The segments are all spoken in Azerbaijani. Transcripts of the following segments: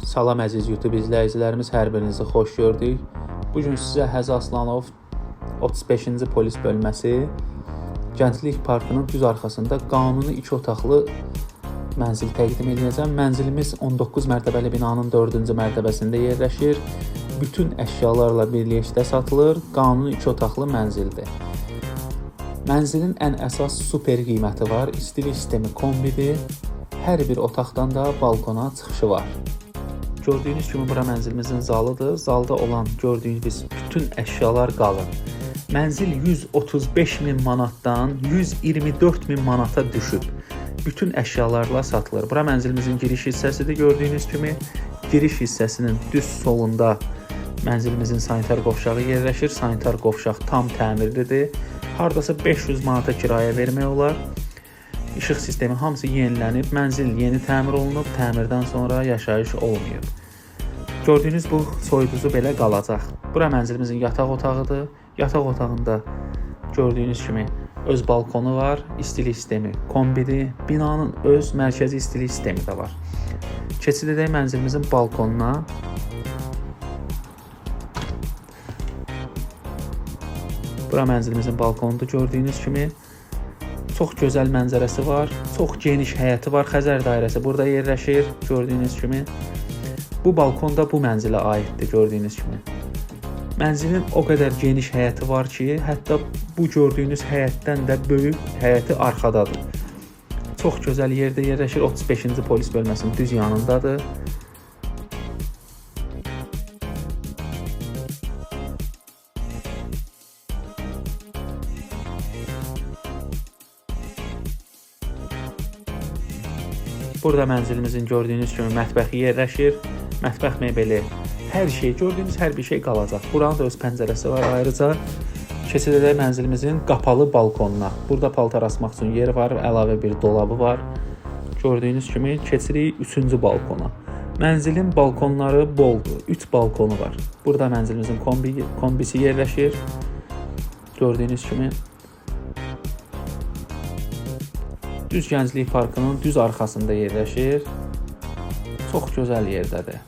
Salam əziz YouTube izləyicilərimiz, hər birinizi xoş gördük. Bu gün sizə Həzi Aslanov 35-ci polis bölməsi Gənclik Parkının düz arxasında qanuni 2 otaqlı mənzil təqdim edəcəm. Mənzilimiz 19 mərtəbəli binanın 4-cü mərtəbəsində yerləşir. Bütün əşyalarla birlikdə satılır. Qanuni 2 otaqlı mənzildir. Mənzilin ən əsas super qiyməti var. İstilik sistemi kombidir. Hər bir otaqdan da balkona çıxışı var. Gördüyünüz kimi bura mənzilimizin zalıdır. Zalda olan gördüyünüz bütün əşyalar qalır. Mənzil 135 min manatdan 124 min manata düşüb. Bütün əşyalarla satılır. Bura mənzilimizin giriş hissəsidir gördüyünüz kimi. Giriş hissəsinin düz solunda mənzilimizin sanitar qovşağı yerləşir. Sanitar qovşaq tam təmirlidir. Hardasa 500 manata kirayə vermək olar. İşıq sistemi hamısı yenilənib, mənzil yeni təmir olunub, təmirdən sonra yaşayış olmayıb. Gördüyünüz bu soyuducu belə qalacaq. Bura mənzilimizin yataq otağıdır. Yataq otağında gördüyünüz kimi öz balkonu var, istilik sistemi kombidir. Binanın öz mərkəzi istilik sistemi də var. Keçid edək mənzilimizin balkonuna. Bura mənzilimizin balkonudur gördüyünüz kimi. Çox gözəl mənzərəsi var. Çox geniş həyəti var. Xəzər dairəsi burada yerləşir gördüyünüz kimi. Bu balkon da bu mənzilə aiddir gördüyünüz kimi. Mənzilin o qədər geniş həyəti var ki, hətta bu gördüyünüz həyətdən də böyük həyəti arxadadır. Çox gözəl yerdə yerləşir. 35-ci polis bölməsinin düz yanındadır. Burada mənzilimizin gördüyünüz kimi mətbəxi yerləşir. Mətbəx mebeli, hər şey, gördüyünüz hər bir şey qalacaq. Buranın da öz pəncərəsi var. Ayrıca keçid edək mənzilimizin qapalı balkonuna. Burada paltar asmaq üçün yer var, əlavə bir dolabı var. Gördüyünüz kimi keçirik 3-cü balkona. Mənzilin balkonları boldur. 3 balkonu var. Burada mənzilimizin kombi kombisi yerləşir. Gördüyünüz kimi Düz Gənclik Parkının düz arxasında yerləşir. Çox gözəl yerdədir.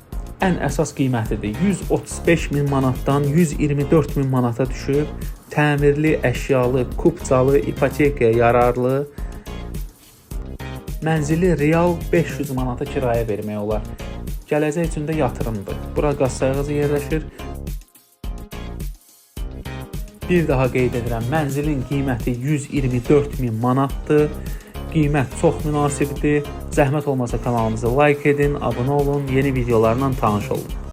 Ən əsas qiymətidir. 135 min manatdan 124 min manata düşüb. Təmirli, əşyalı, kupçalı, ipotekaya yararlı. Mənzili real 500 manata kirayə vermək olar. Gələcək üçün də yatırımdır. Bura qaz sayğacı yerləşir. Bir daha qeyd edirəm, mənzilin qiyməti 124 min manatdır. Qiymət çox münasibdir. Zəhmət olmasa kanalımızı like edin, abunə olun, yeni videolarla tanış olun.